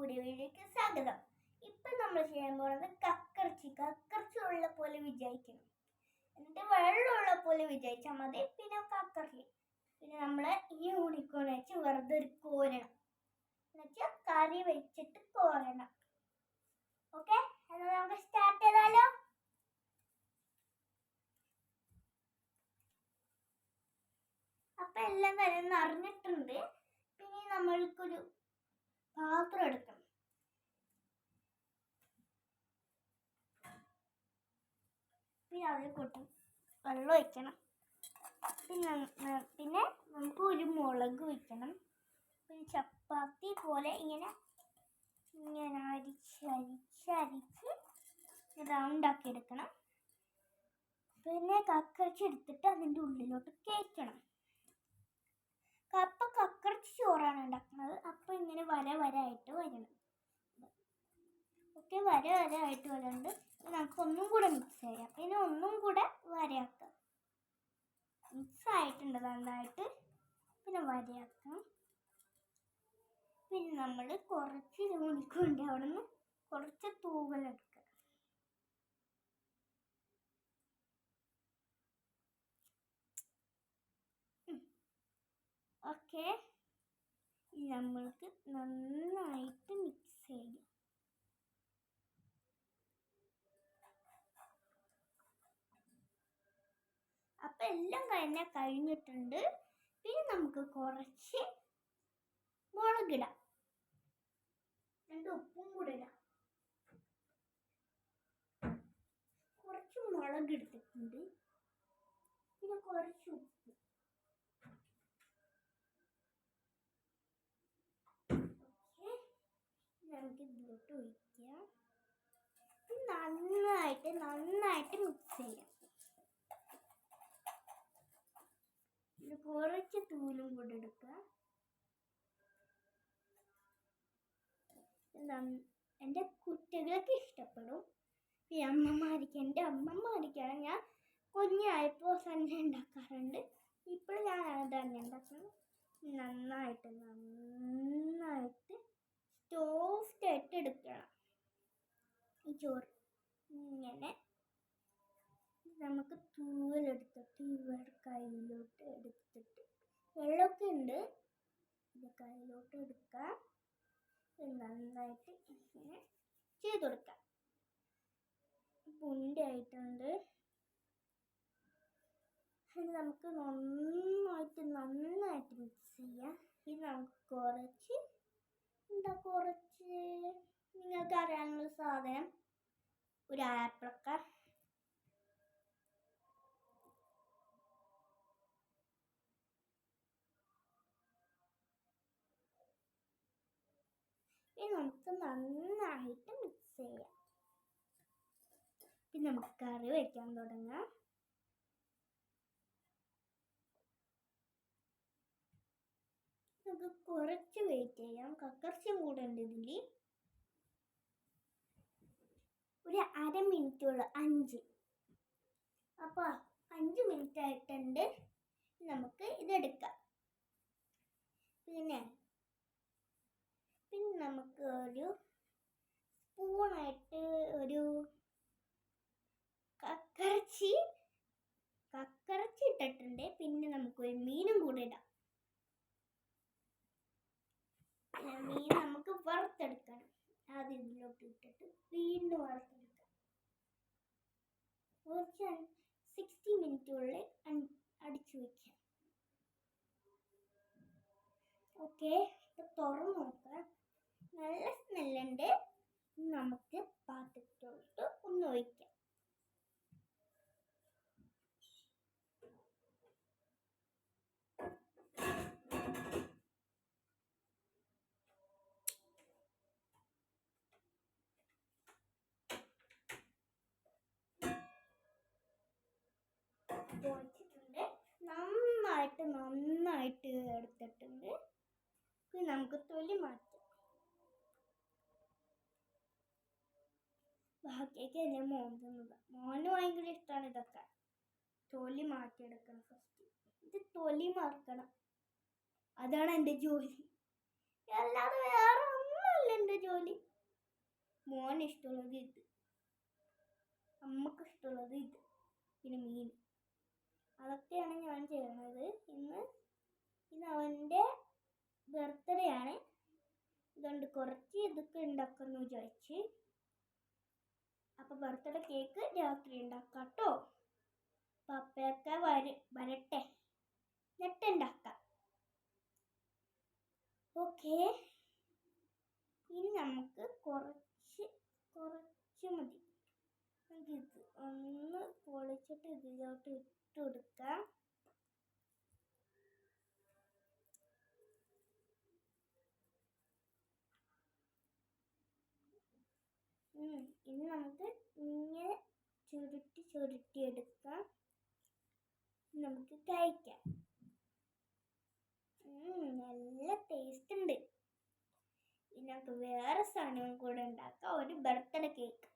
വീഡിയോക്ക് സ്വാഗതം. ഇപ്പം നമ്മൾ ചെയ്യാൻ പോകുന്നത് കക്കർച്ചി കക്കർച്ചി ഉള്ള പോലെ വിചാരിക്കണം. എന്നിട്ട് വെള്ളമുള്ള പോലെ വിചാരിച്ചാൽ മതി. പിന്നെ കക്കർച്ചി പിന്നെ നമ്മൾ ഈ യൂണിക്കോൺ വെച്ച് വെറുതെ ഒരു കോരണം. എന്നുവെച്ചാൽ കറി വെച്ചിട്ട് കോരണം. ഓക്കെ എന്നാൽ നമുക്ക് സ്റ്റാർട്ട് ചെയ്താലോ? അപ്പം എല്ലാം തന്നെ നിറഞ്ഞിട്ടുണ്ട്. പിന്നെ നമ്മൾക്കൊരു പാത്രം എടുക്കണം. പിന്നെ അതിൽ കൊട്ടും. വെള്ളം ഒഴിക്കണം. പിന്നെ പിന്നെ നമുക്ക് ഒരു മുളക് വയ്ക്കണം. പിന്നെ ചപ്പാത്തി പോലെ ഇങ്ങനെ ഇങ്ങനെ അരിച്ച് അരിച്ച് അരിച്ച് റൗണ്ട് ആക്കി എടുക്കണം. പിന്നെ കക്കരച്ചെടുത്തിട്ട് അതിന്റെ ഉള്ളിലോട്ട് കയറ്റണം കക്കറച്ചി ചോറാണ് ഉണ്ടാക്കുന്നത്. അപ്പോൾ ഇങ്ങനെ വര വര ആയിട്ട് വരണം. ഓക്കെ വര വര ആയിട്ട് വരുന്നുണ്ട് നമുക്ക് ഒന്നും കൂടെ മിക്സ് ചെയ്യാം. പിന്നെ ഒന്നും കൂടെ വരയാക്കാം. മിക്സ് ആയിട്ടുണ്ട് നന്നായിട്ട്. പിന്നെ വരയാക്കാം. പിന്നെ നമ്മൾ കുറച്ച് യൂണിക്കൊണ്ട് അവിടെ നിന്ന് കുറച്ച് തൂവലെടുക്കുക ഓക്കെ നമ്മൾക്ക് നന്നായിട്ട് മിക്സ് ചെയ്യാം. അപ്പം എല്ലാം കഴിഞ്ഞാൽ കഴിഞ്ഞിട്ടുണ്ട്. പിന്നെ നമുക്ക് കുറച്ച് മുളകിടാം രണ്ട് ഉപ്പും കൂടെ ഇടാം. കുറച്ച് മുളക് എടുത്തിട്ടുണ്ട്. പിന്നെ കുറച്ച് ഉപ്പ് ഓക്കെ നമുക്ക് ഇതിലോട്ട് ഒഴിക്കാം. നന്നായിട്ട് നന്നായിട്ട് മിക്സ് ചെയ്യാം. ഇത് കുറച്ച് തൂലും കൂടെ എടുക്കുക. എന്റെ കുട്ടികൾക്ക് ഇഷ്ടപ്പെടും. അമ്മമാർക്ക് എന്റെ അമ്മമാർക്കാണ് ഞാൻ കുഞ്ഞായപ്പോൾ തന്നെ ഉണ്ടാക്കാറുണ്ട്. ഇപ്പോൾ ഞാൻ അത് തന്നെ ഉണ്ടാക്കുന്നത് നന്നായിട്ട് നന്നായിട്ട്. സോഫ്റ്റ് ആയിട്ട് എടുക്കണം. ഈ ചോറ്. ഇങ്ങനെ. നമുക്ക് തൂവലെടുത്തിട്ട് ഇവരുടെ കയ്യിലോട്ട് എടുത്തിട്ട്. വെള്ളമൊക്കെ ഉണ്ട്. ഇത് കയ്യിലോട്ട് എടുക്കാം. നന്നായിട്ട് ഇങ്ങനെ ചെയ്ത് കൊടുക്കാം. പുണ്ടായിട്ടുണ്ട് ഇത് നമുക്ക് നന്നായിട്ട് നന്നായിട്ട് മിക്സ് ചെയ്യാം. ഇത് നമുക്ക് കുറച്ച് എന്താ കുറച്ച് നിങ്ങൾക്ക് അറിയാനുള്ള സാധനം? ഒരു ആപ്പിളക്ക. നമുക്ക് നന്നായിട്ട് മിക്സ് ചെയ്യാം. പിന്നെ നമുക്ക് കറി വയ്ക്കാൻ തുടങ്ങാം. നമുക്ക് കുറച്ച് വെയിറ്റ് ചെയ്യാം. കക്കർച്ചയും കൂടെ ഉണ്ട് ഇതിൽ ഒരു അര മിനിറ്റുള്ള അഞ്ച്. അപ്പോൾ അഞ്ച് മിനിറ്റ് ആയിട്ടുണ്ട്. നമുക്ക് ഇതെടുക്കാം. പിന്നെ പിന്നെ നമുക്ക് ഒരു സ്പൂണായിട്ട് ഒരു കക്കറച്ചി കക്കറച്ചി ഇട്ടിട്ടുണ്ട്. പിന്നെ നമുക്ക് ഒരു മീനും കൂടെ ഇടാം പിന്നെ മീൻ നമുക്ക് വറുത്തെടുക്കണം. ആദ്യം ഇതിലോട്ട് ഇട്ടിട്ട് വീണ്ടും വറുത്തെടുക്കാം. കുറച്ച് സിക്സ്റ്റി മിനിറ്റുള്ളിൽ അടിച്ചു വയ്ക്കാം. ഓക്കെ ഇപ്പൊ തുറന്ന് നോക്കാം നല്ല സ്മെല്ലുണ്ട് നമുക്ക് പാത്രത്തോട്ട് ഒന്ന് ഒഴിക്കാം. ഒഴിച്ചിട്ടുണ്ട് നന്നായിട്ട് നന്നായിട്ട് എടുത്തിട്ടുണ്ട്. നമുക്ക് തൊലി മാറ്റാം. ബാക്കിയൊക്കെ എന്റെ മോൻ തിന്നത് മോന് ഭയങ്കര ഇഷ്ടമാണ് ഇതൊക്കെ. തൊലി മാറ്റിയെടുക്കണം ഫസ്റ്റ് ഇത് തൊലി മറക്കണം. അതാണ് എന്റെ ജോലി. അല്ലാതെ വേറെ ഒന്നുമല്ല എന്റെ ജോലി. മോന് ഇഷ്ടമുള്ളത് ഇത്. അമ്മയ്ക്ക് ഇഷ്ടമുള്ളത് ഇത്. പിന്നെ മീൻ. അതൊക്കെയാണ് ഞാൻ ചെയ്യുന്നത്. ഇന്ന് ഇന്ന് അവന്റെ ബർത്ത്ഡേ ആണ്. ഇതുകൊണ്ട് കുറച്ച് ഇതൊക്കെ ഉണ്ടാക്കുന്നു വിചാരിച്ച്. അപ്പോൾ ബർത്ത്ഡേ കേക്ക് രാത്രി ഉണ്ടാക്കാം കേട്ടോ പപ്പയൊക്കെ വര വരട്ടെ. എന്നിട്ട് ഉണ്ടാക്കാം. ഓക്കെ. ഇനി നമുക്ക് കുറച്ച് കുറച്ച് മതി. ഒന്ന് പൊളിച്ചിട്ട് ഇതിലോട്ട് ഇട്ട് കൊടുക്കാം. ഇനി നമുക്ക് ഇങ്ങനെ ചുരുട്ടി ചുരുട്ടി എടുക്കാം. നമുക്ക് കഴിക്കാം. നല്ല ടേസ്റ്റ് ഉണ്ട്. ഇനി നമുക്ക് വേറെ സാധനവും കൂടെ ഉണ്ടാക്കാം. ഒരു ബർത്ത്ഡേ കേക്ക്